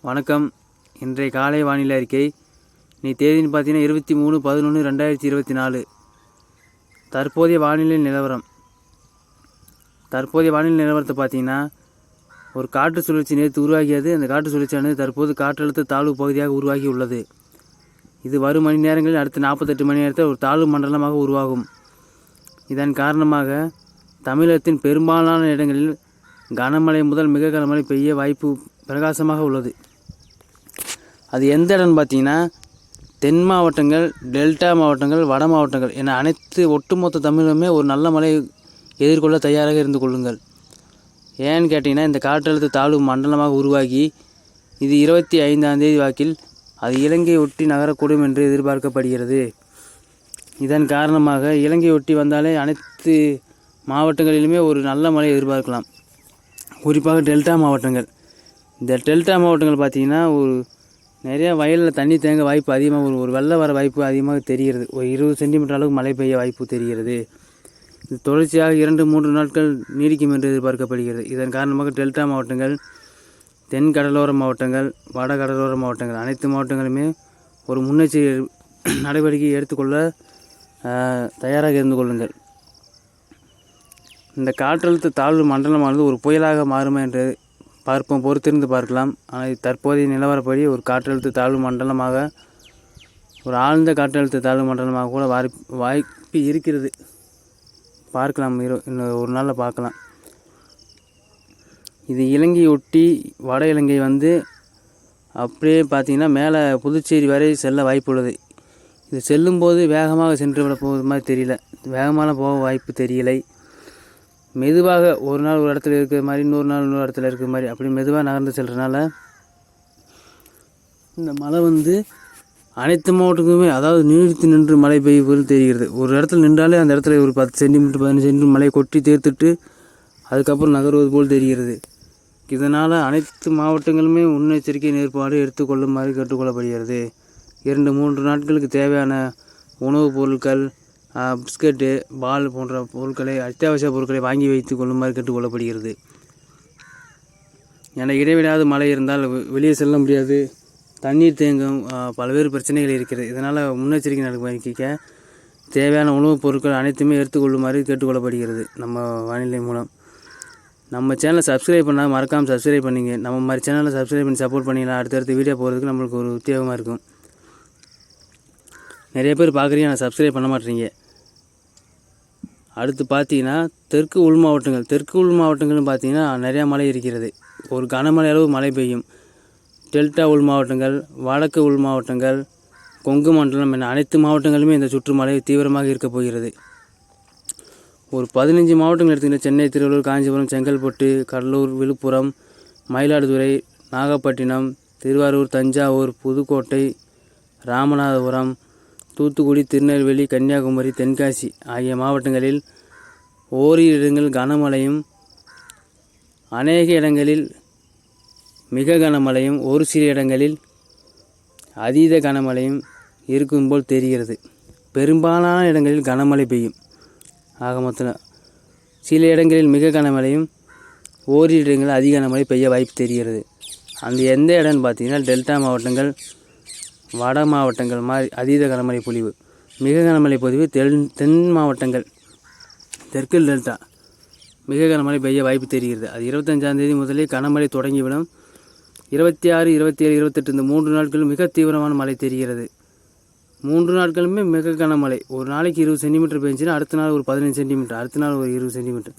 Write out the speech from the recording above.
வணக்கம். இன்றைய காலை வானிலை அறிக்கை. நீ தேதின்னு பார்த்தீங்கன்னா இருபத்தி மூணு பதினொன்று ரெண்டாயிரத்தி இருபத்தி நாலு. தற்போதைய வானிலை நிலவரம். தற்போதைய வானிலை நிலவரத்தை பார்த்தீங்கன்னா ஒரு காற்று சுழற்சி நேற்று உருவாகியது. அந்த காற்று சுழற்சியானது தற்போது காற்றழுத்த தாழ்வு பகுதியாக உருவாகி உள்ளது. இது வரும் மணி நேரங்களில் அடுத்த நாற்பத்தெட்டு மணி நேரத்தில் ஒரு தாழ்வு மண்டலமாக உருவாகும். இதன் காரணமாக தமிழகத்தின் பெரும்பாலான இடங்களில் கனமழை முதல் மிக கனமழை பெய்ய வாய்ப்பு பிரகாசமாக உள்ளது. அது எந்த இடம்னு பார்த்தீங்கன்னா தென் மாவட்டங்கள் டெல்டா மாவட்டங்கள் வட மாவட்டங்கள் என அனைத்து ஒட்டுமொத்த தமிழுமே ஒரு நல்ல மழை எதிர்கொள்ள தயாராக இருந்து கொள்ளுங்கள். ஏன்னு கேட்டிங்கன்னா இந்த காற்றழுத்த தாழ்வு மண்டலமாக உருவாகி இது இருபத்தி ஐந்தாம் தேதி வாக்கில் அது இலங்கையை ஒட்டி நகரக்கூடும் என்று எதிர்பார்க்கப்படுகிறது. இதன் காரணமாக இலங்கையை ஒட்டி வந்தாலே அனைத்து மாவட்டங்களிலுமே ஒரு நல்ல மழை எதிர்பார்க்கலாம். குறிப்பாக டெல்டா மாவட்டங்கள். இந்த டெல்டா மாவட்டங்கள் பார்த்திங்கன்னா ஒரு நிறையா வயலில் தண்ணி தேங்க வாய்ப்பு அதிகமாக ஒரு ஒரு வெள்ளம் வர வாய்ப்பு அதிகமாக தெரிகிறது. ஒரு இருபது சென்டிமீட்டர் அளவுக்கு மழை பெய்ய வாய்ப்பு தெரிகிறது. இது தொடர்ச்சியாக இரண்டு மூன்று நாட்கள் நீடிக்கும் என்று எதிர்பார்க்கப்படுகிறது. இதன் காரணமாக டெல்டா மாவட்டங்கள் தென் கடலோர மாவட்டங்கள் வட கடலோர மாவட்டங்கள் அனைத்து மாவட்டங்களுமே ஒரு முன்னெச்சரிக்கை நடவடிக்கை எடுத்துக்கொள்ள தயாராக இருந்து கொள்ளுங்கள். இந்த காற்றழுத்த தாழ்வு மண்டலமானது ஒரு புயலாக மாறுமா என்று பார்ப்போம் பொறுத்திருந்து பார்க்கலாம். ஆனால் தற்போதைய நிலவரப்படி ஒரு காற்றழுத்த தாழ்வு மண்டலமாக ஒரு ஆழ்ந்த காற்றழுத்த தாழ்வு மண்டலமாக கூட வாய்ப்பு வாய்ப்பு இருக்கிறது. பார்க்கலாம் இரு இன்னும் ஒரு நாளில் பார்க்கலாம். இது இலங்கையொட்டி வட இலங்கை வந்து அப்படியே பார்த்தீங்கன்னா மேலே புதுச்சேரி வரை செல்ல வாய்ப்பு உள்ளது இது செல்லும்போது வேகமாக சென்று விட போகுது மாதிரி தெரியல. வேகமான போக வாய்ப்பு தெரியலை. மெதுவாக ஒரு நாள் ஒரு இடத்துல இருக்கிற மாதிரி இன்னொரு நாள் இன்னொரு இடத்துல இருக்கிற மாதிரி அப்படி மெதுவாக நகர்ந்து செல்கிறனால இந்த மழை வந்து அனைத்து மாவட்டங்களுமே அதாவது நீடித்து நின்று மழை பெய்வது தெரிகிறது. ஒரு இடத்துல நின்றாலே அந்த இடத்துல ஒரு பத்து சென்டிமீட்டர் பதினஞ்சு சென்டிமீட்டர் மழையை கொட்டி தேர்த்துட்டு அதுக்கப்புறம் நகர்வது போல் தெரிகிறது. இதனால் அனைத்து மாவட்டங்களுமே முன்னெச்சரிக்கை ஏற்பாடு எடுத்துக்கொள்ளுமாறு கேட்டுக்கொள்ளப்படுகிறது. இரண்டு மூன்று நாட்களுக்கு தேவையான உணவுப் பொருட்கள் பிஸ்கட்டு பால் போன்ற பொருட்களை அத்தியாவசிய பொருட்களை வாங்கி வைத்து கொள்ளுமாறு கேட்டுக்கொள்ளப்படுகிறது ஏன்னா இடைவிடாத மழை இருந்தால் வெளியே செல்ல முடியாது. தண்ணீர் தேங்கும் பல்வேறு பிரச்சனைகள் இருக்கிறது. இதனால் முன்னெச்சரிக்கை நடவடிக்கைக்க தேவையான உணவுப் பொருட்கள் அனைத்துமே எடுத்துக்கொள்ளுமாறு கேட்டுக்கொள்ளப்படுகிறது நம்ம வானிலை மூலம். நம்ம சேனலை சப்ஸ்கிரைப் பண்ணால் மறக்காமல் சப்ஸ்கிரைப் பண்ணிங்க. நம்ம மாதிரி சேனலை சப்ஸ்கிரைப் பண்ணி சப்போர்ட் பண்ணிங்கன்னா அடுத்தடுத்த வீடியோ போகிறதுக்கு நம்மளுக்கு ஒரு உத்தியோகமாக இருக்கும். நிறைய பேர் பார்க்குறீங்க ஆனால் சப்ஸ்கிரைப் பண்ண மாட்டேறீங்க அடுத்து பார்த்தீங்கன்னா தெற்கு உள் மாவட்டங்கள். தெற்கு உள் மாவட்டங்கள்னு பார்த்தீங்கன்னா நிறையா மழை இருக்கிறது. ஒரு கனமழை அளவு மழை பெய்யும். டெல்டா உள் மாவட்டங்கள் வடக்கு உள் மாவட்டங்கள் கொங்கு மண்டலம் என அனைத்து மாவட்டங்களுமே இந்த சுற்றுமழை தீவிரமாக இருக்கப் போகிறது. ஒரு பதினஞ்சு மாவட்டங்கள் எடுத்துக்கிட்ட சென்னை திருவள்ளூர் காஞ்சிபுரம் செங்கல்பட்டு கடலூர் விழுப்புரம் மயிலாடுதுறை நாகப்பட்டினம் திருவாரூர் தஞ்சாவூர் புதுக்கோட்டை ராமநாதபுரம் தூத்துக்குடி திருநெல்வேலி கன்னியாகுமரி தென்காசி ஆகிய மாவட்டங்களில் ஓரிரு இடங்கள் கனமழையும் அநேக இடங்களில் மிக கனமழையும் ஒரு சில இடங்களில் அதீத கனமழையும் இருக்கும் போல் தெரிகிறது. பெரும்பாலான இடங்களில் கனமழை பெய்யும். ஆக மொத்தம் சில இடங்களில் மிக கனமழையும் ஓரிரு இடங்களில் அதிக கனமழை பெய்ய வாய்ப்பு தெரிகிறது. அந்த எந்த இடம்னு பார்த்தீங்கன்னா டெல்டா மாவட்டங்கள் வட மாவட்டங்கள் மாதிரி அதீத கனமழை பொழிவு. மிக கனமழை பொழிவு தென் தென் மாவட்டங்கள். தெற்கு டெல்டா. மிக கனமழை பெய்ய வாய்ப்பு தெரிகிறது. அது இருபத்தஞ்சாந்தேதி முதலே கனமழை தொடங்கிவிடும். இருபத்தி ஆறு இருபத்தி ஏழு இருபத்தெட்டு இந்த மூன்று நாட்களும் மிக தீவிரமான மழை தெரிகிறது. மூன்று நாட்களுமே மிக கனமழை. ஒரு நாளைக்கு இருபது சென்டிமீட்டர் பெஞ்சுன்னா அடுத்த நாள் ஒரு பதினஞ்சு சென்டிமீட்டர் அடுத்த நாள் ஒரு இருபது சென்டிமீட்டர்.